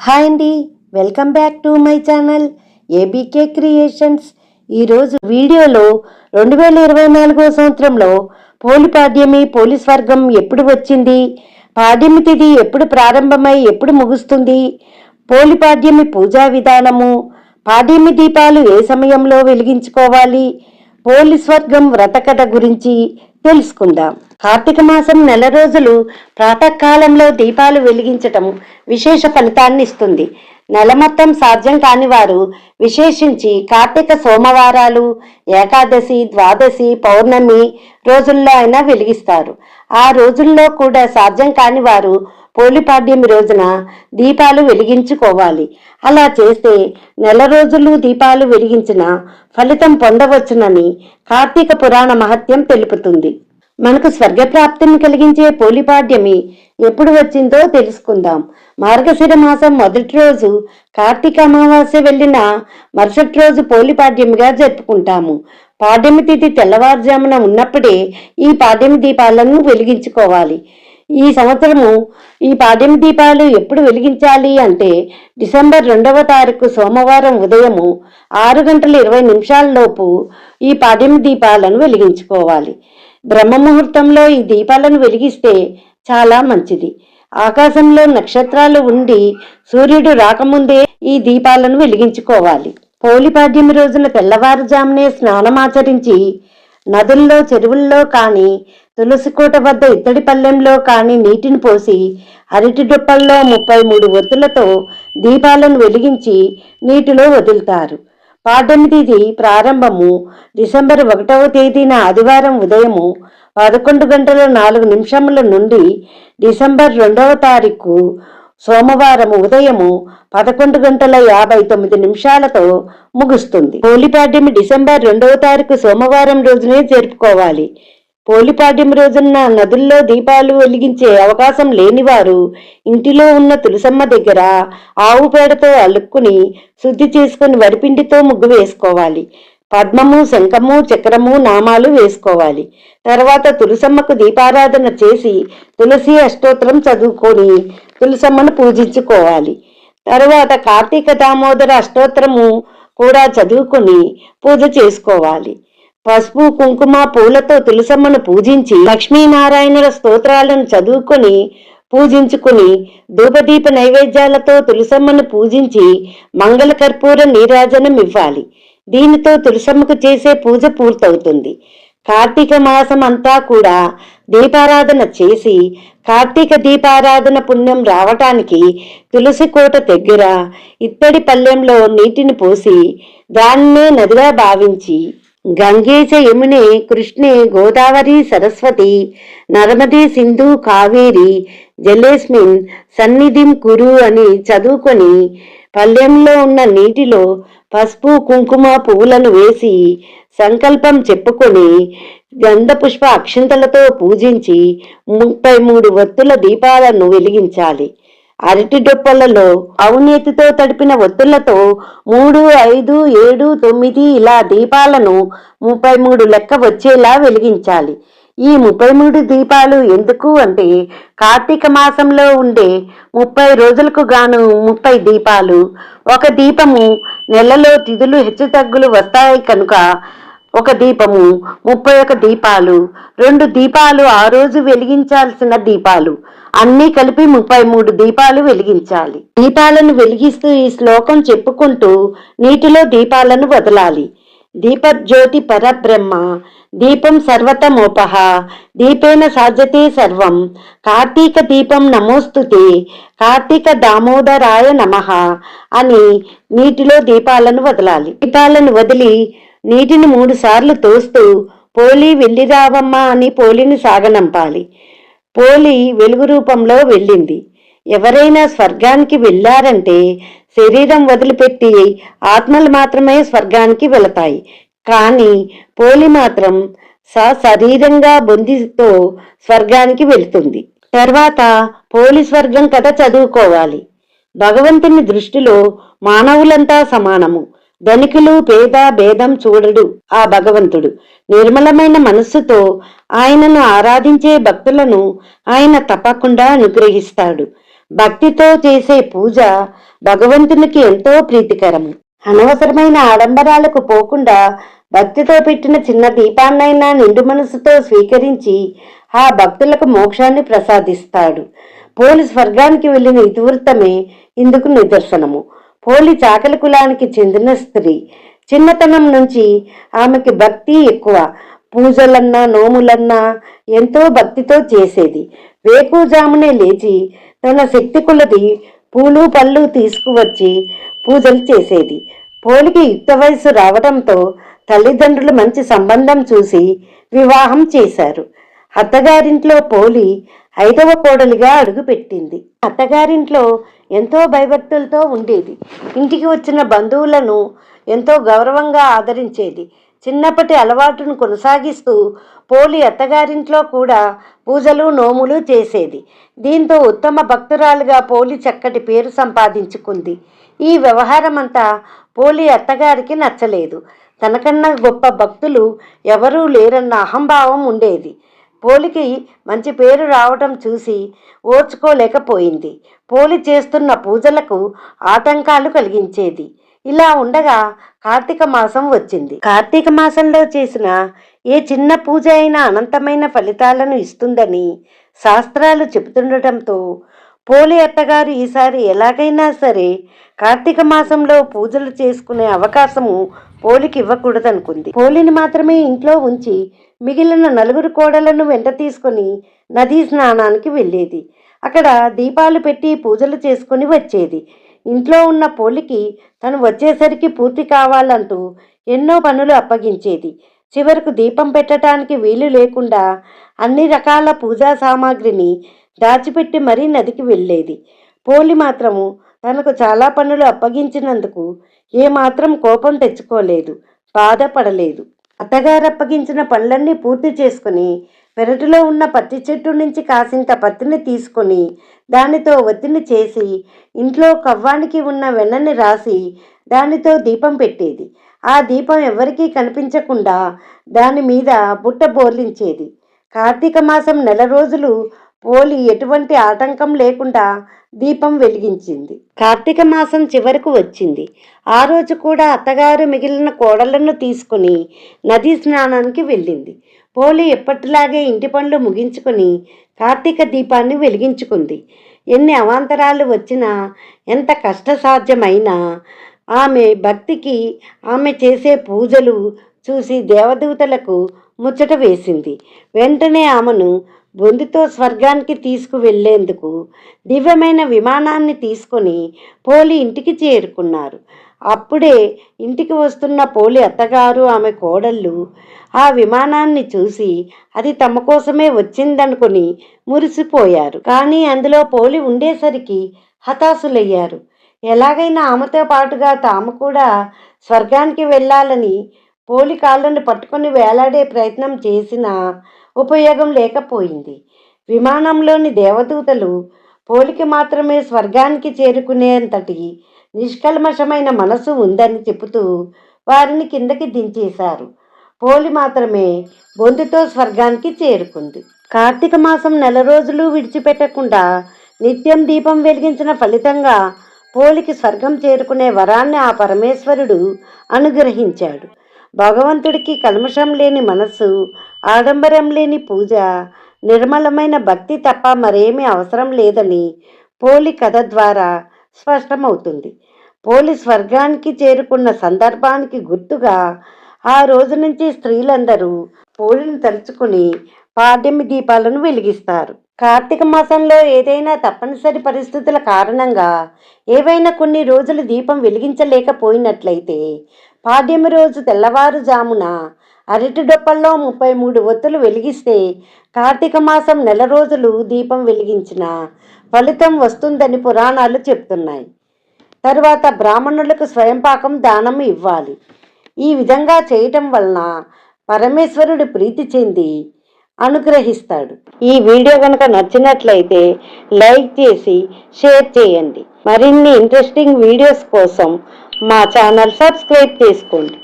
Hi అండి welcome back to my channel ABK creations ఈరోజు వీడియోలో రెండు వేల ఇరవై నాలుగో సంవత్సరంలో పోలి పాడ్యమి పోలీస్ వర్గం ఎప్పుడు వచ్చింది? పాడ్యమి తిథి ఎప్పుడు ప్రారంభమై ఎప్పుడు ముగుస్తుంది? పోలి పాడ్యమి పూజా విధానము పాడ్యమి దీపాలు ఏ సమయంలో వెలిగించుకోవాలి? పోలీస్ వర్గం వ్రతకథ గురించి తెలుసుకుందాం. కార్తీక మాసం నెల రోజులు ప్రాతకాలంలో దీపాలు వెలిగించటం విశేష ఫలితాన్ని ఇస్తుంది నెల మొత్తం సాధ్యం కాని వారు విశేషించి కార్తీక సోమవారాలు ఏకాదశి ద్వాదశి పౌర్ణమి రోజుల్లో అయినా వెలిగిస్తారు. ఆ రోజుల్లో కూడా సాధ్యం కాని వారు పోలిపాడ్యమి రోజున దీపాలు వెలిగించుకోవాలి. అలా చేస్తే నెల రోజులు దీపాలు వెలిగించిన ఫలితం పొందవచ్చునని కార్తీక పురాణ మహత్యం తెలుపుతుంది. మనకు స్వర్గప్రాప్తిని కలిగించే పోలిపాడ్యమి ఎప్పుడు వచ్చిందో తెలుసుకుందాం. మార్గశిర మాసం మొదటి రోజు కార్తీక అమావాస్య వెళ్ళిన మరుసటి రోజు పోలిపాడ్యమిగా జరుపుకుంటాము. పాడ్యమి తిథి తెల్లవారుజామున ఉన్నప్పుడే ఈ పాడ్యమి దీపాలను వెలిగించుకోవాలి. ఈ సంవత్సరము ఈ పాడ్యం దీపాలు ఎప్పుడు వెలిగించాలి అంటే డిసెంబర్ రెండవ తారీఖు సోమవారం ఉదయము ఆరు గంటల ఇరవై నిమిషాల లోపు ఈ పాడ్యం దీపాలను వెలిగించుకోవాలి. బ్రహ్మముహూర్తంలో ఈ దీపాలను వెలిగిస్తే చాలా మంచిది. ఆకాశంలో నక్షత్రాలు ఉండి సూర్యుడు రాకముందే ఈ దీపాలను వెలిగించుకోవాలి. పోలిపాడ్యమి రోజున తెల్లవారుజామునే స్నానమాచరించి నదుల్లో చెరువుల్లో కానీ తులసికోట వద్ద ఇత్తడి పల్లెంలో కానీ నీటిని పోసి అరటి డొప్పల్లో ముప్పై మూడు ఒత్తులతో దీపాలను వెలిగించి నీటిలో వదులుతారు. పాడ్యమి ప్రారంభము డిసెంబర్ ఒకటవ తేదీన ఆదివారం ఉదయము పదకొండు గంటల నాలుగు నిమిషముల నుండి డిసెంబర్ రెండవ తారీఖు సోమవారం ఉదయము పదకొండు గంటల యాభై తొమ్మిది నిమిషాలతో ముగుస్తుంది. పోలిపాడ్యమి డిసెంబర్ రెండవ తారీఖు సోమవారం రోజునే జరుపుకోవాలి. పోలిపాడ్యం రోజున నదుల్లో దీపాలు వెలిగించే అవకాశం లేనివారు ఇంటిలో ఉన్న తులసమ్మ దగ్గర ఆవు పేడతో అలుక్కుని శుద్ధి చేసుకుని వరిపిండితో ముగ్గు వేసుకోవాలి. పద్మము శంఖము చక్రము నామాలు వేసుకోవాలి. తర్వాత తులసమ్మకు దీపారాధన చేసి తులసి అష్టోత్తరం చదువుకొని తులసమ్మను పూజించుకోవాలి. తర్వాత కార్తీక దామోదర అష్టోత్తరము కూడా చదువుకొని పూజ చేసుకోవాలి. పసుపు కుంకుమ పూలతో తులసమ్మను పూజించి లక్ష్మీనారాయణుల స్తోత్రాలను చదువుకొని పూజించుకుని ధూపదీప నైవేద్యాలతో తులసమ్మను పూజించి మంగళ కర్పూర నీరాజనం ఇవ్వాలి. దీనితో తులసమ్మకు చేసే పూజ పూర్తవుతుంది. కార్తీక మాసం అంతా కూడా దీపారాధన చేసి కార్తీక దీపారాధన పుణ్యం రావటానికి తులసి కోట దగ్గర ఇత్తడి పల్లెంలో నీటిని పోసి దాన్నే నదిగా భావించి గంగేచ యమునే కృష్ణే గోదావరి సరస్వతి నర్మదే సింధు కావేరి జలేస్మిన్ సన్నిధిం కురు అని చదువుకొని పల్లెంలో ఉన్న నీటిలో పసుపు కుంకుమ పువ్వులను వేసి సంకల్పం చెప్పుకొని గంధపుష్ప అక్షంతలతో అక్షింతలతో పూజించి ముప్పై మూడు వత్తుల దీపాలను వెలిగించాలి. అరటి డొప్పలలో అవినీతితో తడిపిన ఒత్తులతో మూడు ఐదు ఏడు తొమ్మిది ఇలా దీపాలను ముప్పై మూడు లెక్క వచ్చేలా వెలిగించాలి. ఈ ముప్పై మూడు దీపాలు ఎందుకు అంటే కార్తీక మాసంలో ఉండే ముప్పై రోజులకు గాను ముప్పై దీపాలు. ఒక దీపము నెలలో తిథులు హెచ్చుతగ్గులు వస్తాయి కనుక ఒక దీపము ముప్పై ఒక దీపాలు. రెండు దీపాలు ఆ రోజు వెలిగించాల్సిన దీపాలు. అన్నీ కలిపి ముప్పై మూడు దీపాలు వెలిగించాలి. దీపాలను వెలిగిస్తూ ఈ శ్లోకం చెప్పుకుంటూ నీటిలో దీపాలను వదలాలి. దీపజ్యోతి పరబ్రహ్మ దీపం సర్వతమోపహ దీపేన సాధ్యతే సర్వం. కార్తీక దీపం నమోస్తుతే కార్తీక దామోదరాయ నమః అని నీటిలో దీపాలను వదలాలి. దీపాలను వదిలి నీటిని మూడు సార్లు తోస్తూ పోలి వెళ్ళిరావమ్మా అని పోలిని సాగనంపాలి. పోలి వెలుగు రూపంలో వెళ్ళింది. ఎవరైనా స్వర్గానికి వెళ్ళారంటే శరీరం వదిలిపెట్టి ఆత్మలు మాత్రమే స్వర్గానికి వెళతాయి. కానీ పోలి మాత్రం స శరీరంగా బొందితో స్వర్గానికి వెళుతుంది. తర్వాత పోలి స్వర్గం కథ చదువుకోవాలి. భగవంతుని దృష్టిలో మానవులంతా సమానము. ధనికులు పేద భేదం చూడడు ఆ భగవంతుడు. నిర్మలమైన మనస్సుతో ఆయనను ఆరాధించే భక్తులను ఆయన తప్పకుండా అనుగ్రహిస్తాడు. భక్తితో చేసే పూజ భగవంతునికి ఎంతో ప్రీతికరం. అనవసరమైన ఆడంబరాలకు పోకుండా భక్తితో పెట్టిన చిన్న దీపాన్నైనా నిండు మనసుతో స్వీకరించి ఆ భక్తులకు మోక్షాన్ని ప్రసాదిస్తాడు. పోలి స్వర్గానికి వెళ్ళిన ఇతివృత్తమే ఇందుకు నిదర్శనము. పోలి చాకలి కులానికి చెందిన స్త్రీ. చిన్నతనం నుంచి ఆమెకి భక్తి ఎక్కువ. పూజలన్నా నోములన్నా ఎంతో భక్తితో చేసేది. వేకుజామునే లేచి తన శక్తి కొలది పూలు పళ్ళు తీసుకువచ్చి పూజలు చేసేది. పోలికి యుక్త వయసు రావడంతో తల్లిదండ్రులు మంచి సంబంధం చూసి వివాహం చేశారు. అత్తగారింట్లో పోలి ఐదవ కోడలిగా అడుగుపెట్టింది. అత్తగారింట్లో ఎంతో భయభక్తులతో ఉండేది. ఇంటికి వచ్చిన బంధువులను ఎంతో గౌరవంగా ఆదరించేది. చిన్నప్పటి అలవాటును కొనసాగిస్తూ పోలి అత్తగారింట్లో కూడా పూజలు నోములు చేసేది. దీంతో ఉత్తమ భక్తురాలుగా పోలి చక్కటి పేరు సంపాదించుకుంది. ఈ వ్యవహారం అంతా పోలి అత్తగారికి నచ్చలేదు. తనకన్నా గొప్ప భక్తులు ఎవరూ లేరన్న అహంభావం ఉండేది. పోలికి మంచి పేరు రావటం చూసి ఓర్చుకోలేకపోయింది. పోలి చేస్తున్న పూజలకు ఆటంకాలు కలిగించేది. ఇలా ఉండగా కార్తీక మాసం వచ్చింది. కార్తీక మాసంలో చేసిన ఏ చిన్న పూజ అయినా అనంతమైన ఫలితాలను ఇస్తుందని శాస్త్రాలు చెబుతుండటంతో పోలి అత్తగారు ఈసారి ఎలాగైనా సరే కార్తీక మాసంలో పూజలు చేసుకునే అవకాశము పోలికి ఇవ్వకూడదనుకుంది. పోలిని మాత్రమే ఇంట్లో ఉంచి మిగిలిన నలుగురు కోడలను వెంట తీసుకొని నదీ స్నానానికి వెళ్ళేది. అక్కడ దీపాలు పెట్టి పూజలు చేసుకుని వచ్చేది. ఇంట్లో ఉన్న పోలికి తను వచ్చేసరికి పూర్తి కావాలంటూ ఎన్నో పనులు అప్పగించేది. చివరకు దీపం పెట్టడానికి వీలు లేకుండా అన్ని రకాల పూజా సామాగ్రిని దాచిపెట్టి మరీ నదికి వెళ్ళేది. పోలి మాత్రము తనకు చాలా పనులు అప్పగించినందుకు ఏమాత్రం కోపం తెచ్చుకోలేదు బాధపడలేదు. అత్తగారు అప్పగించిన పనులన్నీ పూర్తి చేసుకుని పెరటిలో ఉన్న పత్తి చెట్టు నుంచి కాసింత పత్తిని తీసుకొని దానితో ఒత్తిని చేసి ఇంట్లో కవ్వానికి ఉన్న వెన్నని రాసి దానితో దీపం పెట్టేది. ఆ దీపం ఎవరికీ కనిపించకుండా దాని మీద బుట్ట బోర్లించేది. కార్తీక మాసం నెల రోజులు పోలి ఎటువంటి ఆటంకం లేకుండా దీపం వెలిగించింది. కార్తీక మాసం చివరకు వచ్చింది. ఆ రోజు కూడా అత్తగారు మిగిలిన కోడళ్ళను తీసుకుని నదీ స్నానానికి వెళ్ళింది. పోలి ఎప్పటిలాగే ఇంటి పనులు ముగించుకొని కార్తీక దీపాన్ని వెలిగించుకుంది. ఎన్ని అవాంతరాలు వచ్చినా ఎంత కష్టసాధ్యమైనా ఆమె భక్తికి ఆమె చేసే పూజలు చూసి దేవదూతలకు ముచ్చట వేసింది. వెంటనే ఆమెను బొందితో స్వర్గానికి తీసుకువెళ్ళేందుకు దివ్యమైన విమానాన్ని తీసుకొని పోలి ఇంటికి చేరుకున్నారు. అప్పుడే ఇంటికి వస్తున్న పోలి అత్తగారు ఆమె కోడళ్ళు ఆ విమానాన్ని చూసి అది తమ కోసమే వచ్చిందనుకొని మురిసిపోయారు. కానీ అందులో పోలి ఉండేసరికి హతాశులయ్యారు. ఎలాగైనా ఆమెతో పాటుగా తాము కూడా స్వర్గానికి వెళ్ళాలని పోలి కాళ్ళను పట్టుకొని వేలాడే ప్రయత్నం చేసినా ఉపయోగం లేకపోయింది. విమానంలోని దేవదూతలు పోలికి మాత్రమే స్వర్గానికి చేరుకునేంతటి నిష్కల్మషమైన మనసు ఉందని చెబుతూ వారిని కిందకి దించేశారు. పోలి మాత్రమే బొందుతో స్వర్గానికి చేరుకుంది. కార్తీక మాసం నెల రోజులు విడిచిపెట్టకుండా నిత్యం దీపం వెలిగించిన ఫలితంగా పోలికి స్వర్గం చేరుకునే వరాన్ని ఆ పరమేశ్వరుడు అనుగ్రహించాడు. భగవంతుడికి కల్మషం లేని మనస్సు ఆడంబరం లేని పూజ నిర్మలమైన భక్తి తప్ప మరేమీ అవసరం లేదని పోలి కథ ద్వారా స్పష్టమవుతుంది. పోలీస్ వర్గానికి చేరుకున్న సందర్భానికి గుర్తుగా ఆ రోజు నుంచి స్త్రీలందరూ పోలిని తలుచుకుని పాడ్యమి దీపాలను వెలిగిస్తారు. కార్తీక మాసంలో ఏదైనా తప్పనిసరి పరిస్థితుల కారణంగా ఏవైనా కొన్ని రోజులు దీపం వెలిగించలేకపోయినట్లయితే పాడ్యమి రోజు తెల్లవారుజామున అరటి డొప్పల్లో ముప్పై మూడు ఒత్తులు వెలిగిస్తే కార్తీక మాసం నెల రోజులు దీపం వెలిగించిన ఫలితం వస్తుందని పురాణాలు చెప్తున్నాయి. తరువాత బ్రాహ్మణులకు స్వయంపాకం దానం ఇవ్వాలి. ఈ విధంగా చేయటం వలన పరమేశ్వరుడు ప్రీతి చెంది అనుగ్రహిస్తాడు. ఈ వీడియో కనుక నచ్చినట్లయితే లైక్ చేసి షేర్ చేయండి. మరిన్ని ఇంట్రెస్టింగ్ వీడియోస్ కోసం మా ఛానల్ సబ్స్క్రైబ్ చేసుకోండి.